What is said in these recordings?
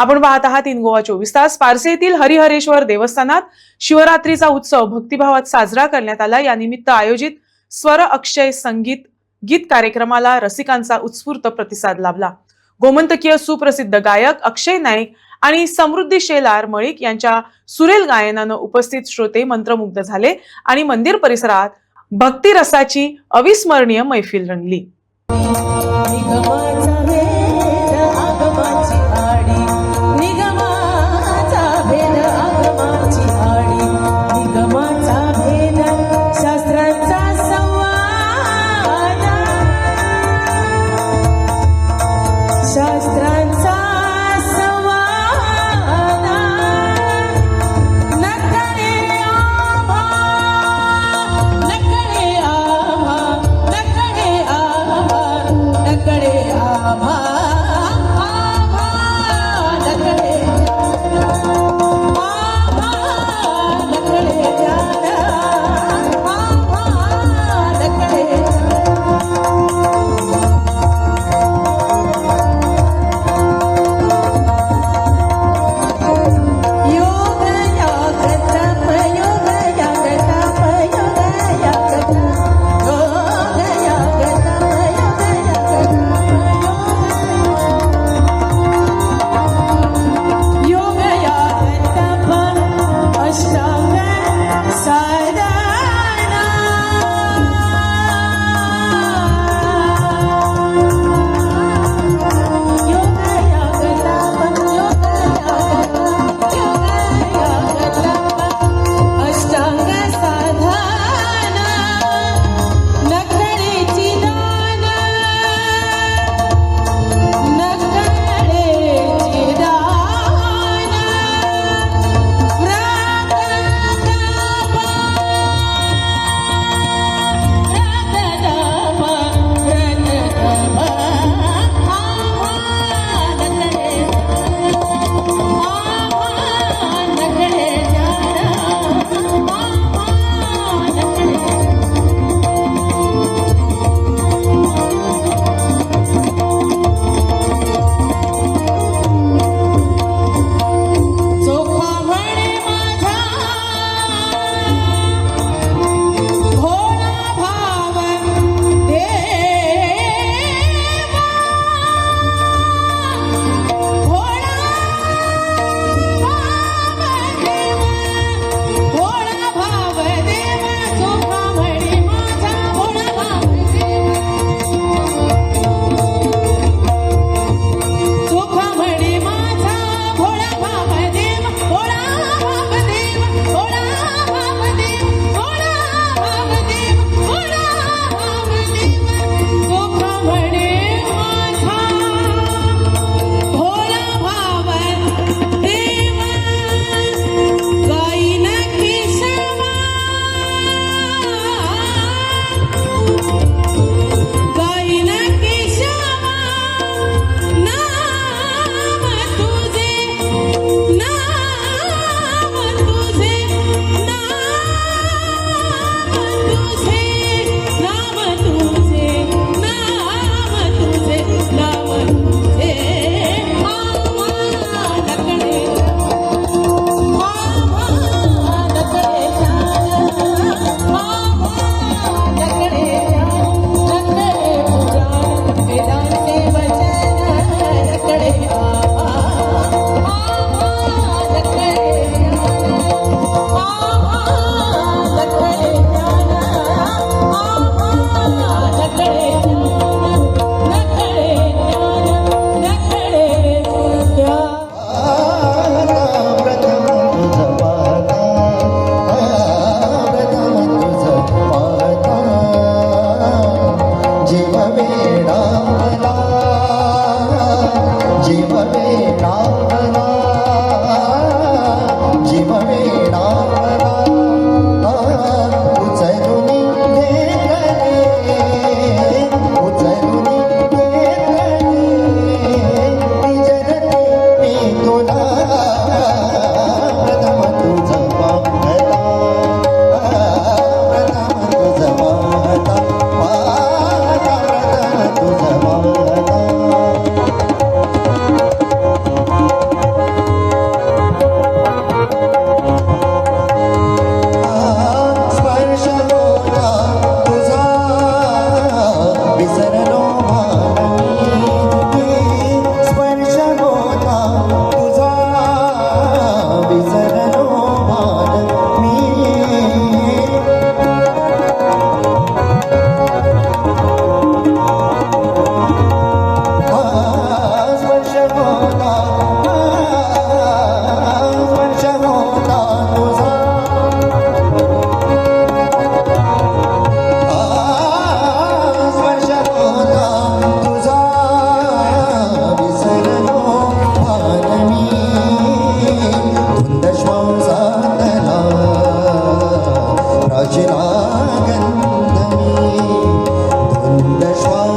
आपण पाहत आहात इन गोवा चोवीस तास. पारसे येथील हरिहरेश्वर देवस्थानात शिवरात्रीचा उत्सव भक्तिभावात साजरा करण्यात आला. या निमित्त आयोजित स्वर अक्षय संगीत गीत कार्यक्रमाला रसिकांचा उत्स्फूर्त प्रतिसाद लाभला. गोमंतकीय सुप्रसिद्ध गायक अक्षय नाईक आणि समृद्धी शेलार मळिक यांच्या सुरेल गायनानं उपस्थित श्रोते मंत्रमुग्ध झाले आणि मंदिर परिसरात भक्तिरसाची अविस्मरणीय मैफिल रंगली. ना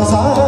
杂